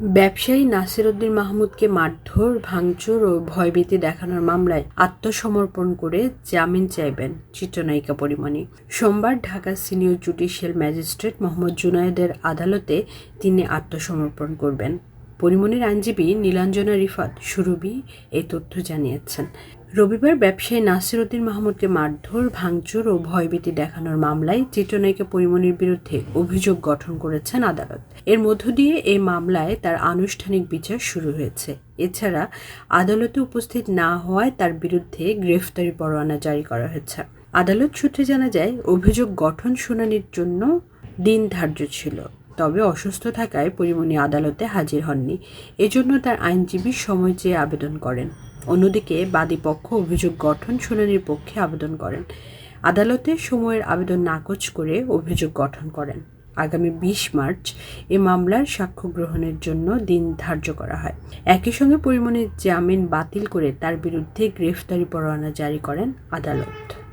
ব্যবসায়ী নাসির উদ্দিন মাহমুদকে মারধর, ভাঙচুর ও ভয়ভীতি দেখানোর মামলায় আত্মসমর্পণ করে জামিন চাইবেন চিত্রনায়িকা পরিমণি। সোমবার Dhaka senior judicial magistrate Mohammad জুনায়েদের আদালতে তিনি আত্মসমর্পণ করবেন। পরিমণির আইনজীবী নীলাঞ্জনা রিফাত সুরুবি এই তথ্য জানিয়েছেন। রবিবার ব্যবসায়ী নাসির উদ্দিন মাহমুদকে মারধর, ভাঙচুর ও ভয়ভীতি দেখানোর মামলায় চিত্রনায়িকা পরিমণির বিরুদ্ধে অভিযোগ গঠন করেছেন আদালত। এর মধ্য দিয়ে এই মামলায় তার আনুষ্ঠানিক বিচার শুরু হয়েছে। এছাড়া আদালতে উপস্থিত না হওয়ায় তার বিরুদ্ধে গ্রেফতারি পরোয়ানা জারি করা হয়েছে। আদালত সূত্রে জানা যায়, অভিযোগ গঠন শুনানির জন্য দিন ধার্য ছিল, তবে অসুস্থ থাকায় পরিমণি আদালতে হাজির হননি। এজন্য তার আইনজীবী সময় চেয়ে আবেদন করেন। অন্যদিকে বাদীপক্ষ অভিযোগ গঠন শুনানির পক্ষে আবেদন করেন। আদালতে সময়ের আবেদন নাকচ করে অভিযোগ গঠন করেন। আগামী বিশ মার্চ এ মামলার সাক্ষ্য গ্রহণের জন্য দিন ধার্য করা হয়। একই সঙ্গে পরিমণির জামিন বাতিল করে তার বিরুদ্ধে গ্রেফতারি পরোয়ানা জারি করেন আদালত।